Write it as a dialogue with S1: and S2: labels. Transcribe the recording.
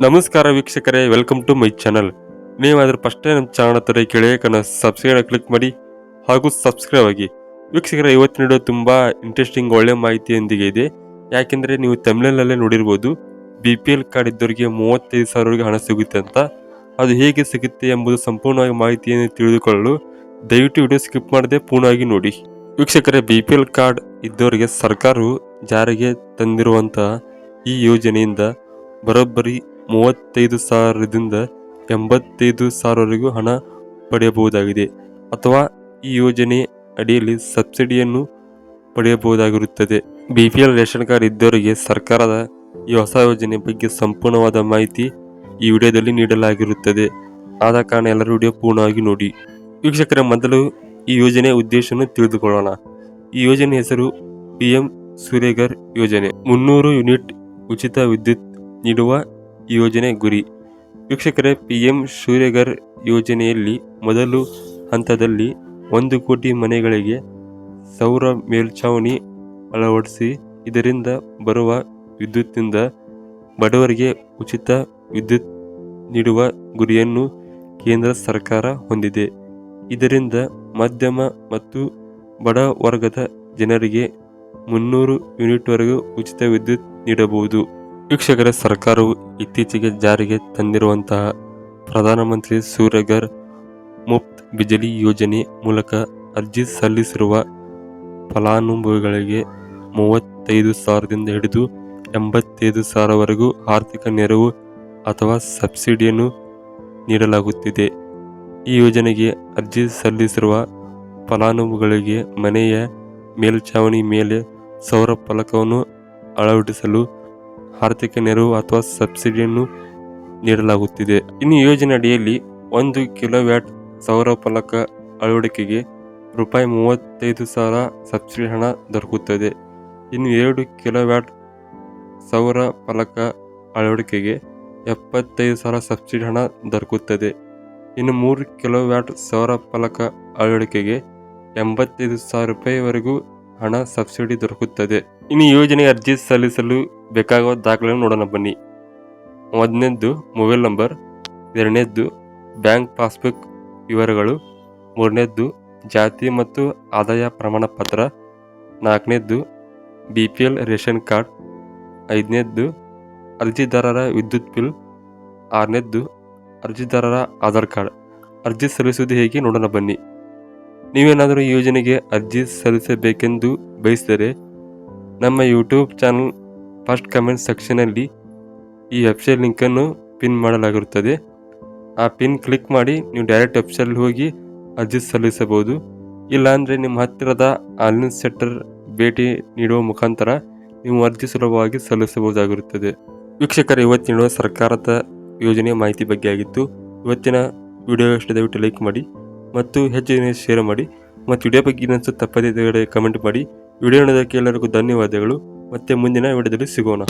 S1: ನಮಸ್ಕಾರ ವೀಕ್ಷಕರೇ welcome to my channel ನೀವಾದರೂ ಫಸ್ಟ್ ನಮ್ಮ ಚಾನಲ್ ಹತ್ರ ಕೆಳಗೆ ಸಬ್ಸ್ಕ್ರೈಬ್ ಕ್ಲಿಕ್ ಮಾಡಿ ಹಾಗೂ ಸಬ್ಸ್ಕ್ರೈಬ್ ಆಗಿ. ವೀಕ್ಷಕರ ಇವತ್ತಿನ ವಿಡಿಯೋ ತುಂಬಾ ಇಂಟ್ರೆಸ್ಟಿಂಗ್ ಒಳ್ಳೆ ಮಾಹಿತಿಯೊಂದಿಗೆ ಇದೆ. ಯಾಕೆಂದರೆ ನೀವು ತಮಿಳಲ್ಲೇ ನೋಡಿರ್ಬೋದು ಬಿ ಪಿ ಎಲ್ ಕಾರ್ಡ್ ಇದ್ದವರಿಗೆ ಮೂವತ್ತೈದು ಸಾವಿರವರೆಗೆ ಹಣ ಸಿಗುತ್ತೆ ಅಂತ. ಅದು ಹೇಗೆ ಸಿಗುತ್ತೆ ಎಂಬುದು ಸಂಪೂರ್ಣವಾಗಿ ಮಾಹಿತಿಯನ್ನು ತಿಳಿದುಕೊಳ್ಳಲು ದಯವಿಟ್ಟು ವಿಡಿಯೋ ಸ್ಕಿಪ್ ಮಾಡದೆ ಪೂರ್ಣವಾಗಿ ನೋಡಿ. ವೀಕ್ಷಕರೇ ಬಿ ಪಿ ಎಲ್ ಕಾರ್ಡ್ ಇದ್ದವರಿಗೆ ಸರ್ಕಾರವು ಜಾರಿಗೆ ತಂದಿರುವಂತಹ ಈ ಯೋಜನೆಯಿಂದ ಬರೋಬ್ಬರಿ ಮೂವತ್ತೈದು ಸಾವಿರದಿಂದ ಎಂಬತ್ತೈದು ಸಾವಿರವರೆಗೂ ಹಣ ಪಡೆಯಬಹುದಾಗಿದೆ ಅಥವಾ ಈ ಯೋಜನೆ ಅಡಿಯಲ್ಲಿ ಸಬ್ಸಿಡಿಯನ್ನು ಪಡೆಯಬಹುದಾಗಿರುತ್ತದೆ. B P L ration card ಇದ್ದವರಿಗೆ ಸರ್ಕಾರದ ಈ ಹೊಸ ಯೋಜನೆ ಬಗ್ಗೆ ಸಂಪೂರ್ಣವಾದ ಮಾಹಿತಿ ಈ ವಿಡಿಯೋದಲ್ಲಿ ನೀಡಲಾಗಿರುತ್ತದೆ. ಆದ ಕಾರಣ ಎಲ್ಲರೂ ವಿಡಿಯೋ ಪೂರ್ಣವಾಗಿ ನೋಡಿ. ವೀಕ್ಷಕರ, ಮೊದಲು ಈ ಯೋಜನೆಯ ಉದ್ದೇಶವನ್ನು ತಿಳಿದುಕೊಳ್ಳೋಣ. ಈ ಯೋಜನೆ ಹೆಸರು ಪಿ ಎಂ ಸೂರ್ಯಗರ್ ಯೋಜನೆ. ಮುನ್ನೂರು ಯೂನಿಟ್ ಉಚಿತ ವಿದ್ಯುತ್ ನೀಡುವ ಯೋಜನೆ ಗುರಿ. ವೀಕ್ಷಕರೇ ಪಿ ಎಂ ಸೂರ್ಯಗರ್ ಯೋಜನೆಯಲ್ಲಿ ಮೊದಲು ಹಂತದಲ್ಲಿ ಒಂದು ಕೋಟಿ ಮನೆಗಳಿಗೆ ಸೌರ ಮೇಲ್ಛಾವಣಿ ಅಳವಡಿಸಿ, ಇದರಿಂದ ಬರುವ ವಿದ್ಯುತ್ತಿನಿಂದ ಬಡವರಿಗೆ ಉಚಿತ ವಿದ್ಯುತ್ ನೀಡುವ ಗುರಿಯನ್ನು ಕೇಂದ್ರ ಸರ್ಕಾರ ಹೊಂದಿದೆ. ಇದರಿಂದ ಮಧ್ಯಮ ಮತ್ತು ಬಡ ವರ್ಗದ ಜನರಿಗೆ ಮುನ್ನೂರು ಯೂನಿಟ್ವರೆಗೂ ಉಚಿತ ವಿದ್ಯುತ್ ನೀಡಬಹುದು. ವೀಕ್ಷಕರ, ಸರ್ಕಾರವು ಇತ್ತೀಚೆಗೆ ಜಾರಿಗೆ ತಂದಿರುವಂತಹ ಪ್ರಧಾನಮಂತ್ರಿ ಸೂರ್ಯಗರ್ ಮುಫ್ತ್ ಬಿಜಲಿ ಯೋಜನೆ ಮೂಲಕ ಅರ್ಜಿ ಸಲ್ಲಿಸಿರುವ ಫಲಾನುಭವಿಗಳಿಗೆ ಮೂವತ್ತೈದು ಸಾವಿರದಿಂದ ಹಿಡಿದು ಎಂಬತ್ತೈದು ಸಾವಿರವರೆಗೂ ಆರ್ಥಿಕ ನೆರವು ಅಥವಾ ಸಬ್ಸಿಡಿಯನ್ನು ನೀಡಲಾಗುತ್ತಿದೆ. ಈ ಯೋಜನೆಗೆ ಅರ್ಜಿ ಸಲ್ಲಿಸಿರುವ ಫಲಾನುಭವಿಗಳಿಗೆ ಮನೆಯ ಮೇಲ್ಛಾವಣಿ ಮೇಲೆ ಸೌರ ಫಲಕವನ್ನು ಅಳವಡಿಸಲು ಆರ್ಥಿಕ ನೆರವು ಅಥವಾ ಸಬ್ಸಿಡಿಯನ್ನು ನೀಡಲಾಗುತ್ತಿದೆ. ಇನ್ನು ಯೋಜನೆ ಅಡಿಯಲ್ಲಿ ಒಂದು ಕಿಲೋವ್ಯಾಟ್ ಸೌರ ಫಲಕ ಅಳವಡಿಕೆಗೆ ರೂಪಾಯಿ ಮೂವತ್ತೈದು ಸಾವಿರ ಸಬ್ಸಿಡಿ ಹಣ ದೊರಕುತ್ತದೆ. ಇನ್ನು ಎರಡು ಕಿಲೋವ್ಯಾಟ್ ಸೌರ ಫಲಕ ಅಳವಡಿಕೆಗೆ ಎಪ್ಪತ್ತೈದು ಸಾವಿರ ಸಬ್ಸಿಡಿ ಹಣ ದೊರಕುತ್ತದೆ. ಇನ್ನು ಮೂರು ಕಿಲೋವ್ಯಾಟ್ ಸೌರ ಫಲಕ ಅಳವಡಿಕೆಗೆ ಎಂಬತ್ತೈದು ಸಾವಿರ ರೂಪಾಯಿವರೆಗೂ ಹಣ ಸಬ್ಸಿಡಿ ದೊರಕುತ್ತದೆ. ಇನ್ನು ಯೋಜನೆಗೆ ಅರ್ಜಿ ಸಲ್ಲಿಸಲು ಬೇಕಾಗುವ ದಾಖಲೆಗಳನ್ನು ನೋಡೋಣ ಬನ್ನಿ. ಮೊದಲನೇದ್ದು ಮೊಬೈಲ್ ನಂಬರ್, ಎರಡನೇದ್ದು ಬ್ಯಾಂಕ್ ಪಾಸ್ಬುಕ್ ವಿವರಗಳು, ಮೂರನೇದ್ದು ಜಾತಿ ಮತ್ತು ಆದಾಯ ಪ್ರಮಾಣ ಪತ್ರ ನಾಲ್ಕನೇದ್ದು B P L ration card, ಐದನೇದ್ದು ಅರ್ಜಿದಾರರ ವಿದ್ಯುತ್ ಬಿಲ್, ಆರನೇದ್ದು ಅರ್ಜಿದಾರರ ಆಧಾರ್ ಕಾರ್ಡ್. ಅರ್ಜಿ ಸಲ್ಲಿಸುವುದು ಹೇಗೆ ನೋಡೋಣ ಬನ್ನಿ. ನೀವೇನಾದರೂ ಯೋಜನೆಗೆ ಅರ್ಜಿ ಸಲ್ಲಿಸಬೇಕೆಂದು ಬಯಸಿದರೆ ನಮ್ಮ ಯೂಟ್ಯೂಬ್ ಚಾನಲ್ ಫಸ್ಟ್ ಕಮೆಂಟ್ ಸೆಕ್ಷನಲ್ಲಿ ಈ ವೆಬ್ಸೈಟ್ ಲಿಂಕನ್ನು ಪಿನ್ ಮಾಡಲಾಗಿರುತ್ತದೆ. ಆ ಪಿನ್ ಕ್ಲಿಕ್ ಮಾಡಿ ನೀವು ಡೈರೆಕ್ಟ್ ವೆಬ್ಸೈಟ್ ಹೋಗಿ ಅರ್ಜಿ ಸಲ್ಲಿಸಬಹುದು. ಇಲ್ಲಾಂದರೆ ನಿಮ್ಮ ಹತ್ತಿರದ ಆನ್ಲೈನ್ ಸೆಂಟರ್ ಭೇಟಿ ನೀಡುವ ಮುಖಾಂತರ ನೀವು ಅರ್ಜಿ ಸುಲಭವಾಗಿ ಸಲ್ಲಿಸಬಹುದಾಗಿರುತ್ತದೆ. ವೀಕ್ಷಕರ, ಇವತ್ತಿನ ಸರ್ಕಾರದ ಯೋಜನೆಯ ಮಾಹಿತಿ ಬಗ್ಗೆ ಆಗಿತ್ತು. ಇವತ್ತಿನ ವಿಡಿಯೋ ಇಷ್ಟ ದಯವಿಟ್ಟು ಲೈಕ್ ಮಾಡಿ ಮತ್ತು ಹೆಚ್ಚಿನ ಶೇರ್ ಮಾಡಿ ಮತ್ತು ವಿಡಿಯೋ ಬಗ್ಗೆ ಇನ್ನೊಂದು ತಪ್ಪದೇ ಕಮೆಂಟ್ ಮಾಡಿ. ವಿಡಿಯೋ ನೋಡೋದಕ್ಕೆ ಎಲ್ಲರಿಗೂ ಧನ್ಯವಾದಗಳು. ಮತ್ತೆ ಮುಂದಿನ ವಿಡಿಯೋದಲ್ಲಿ ಸಿಗೋಣ.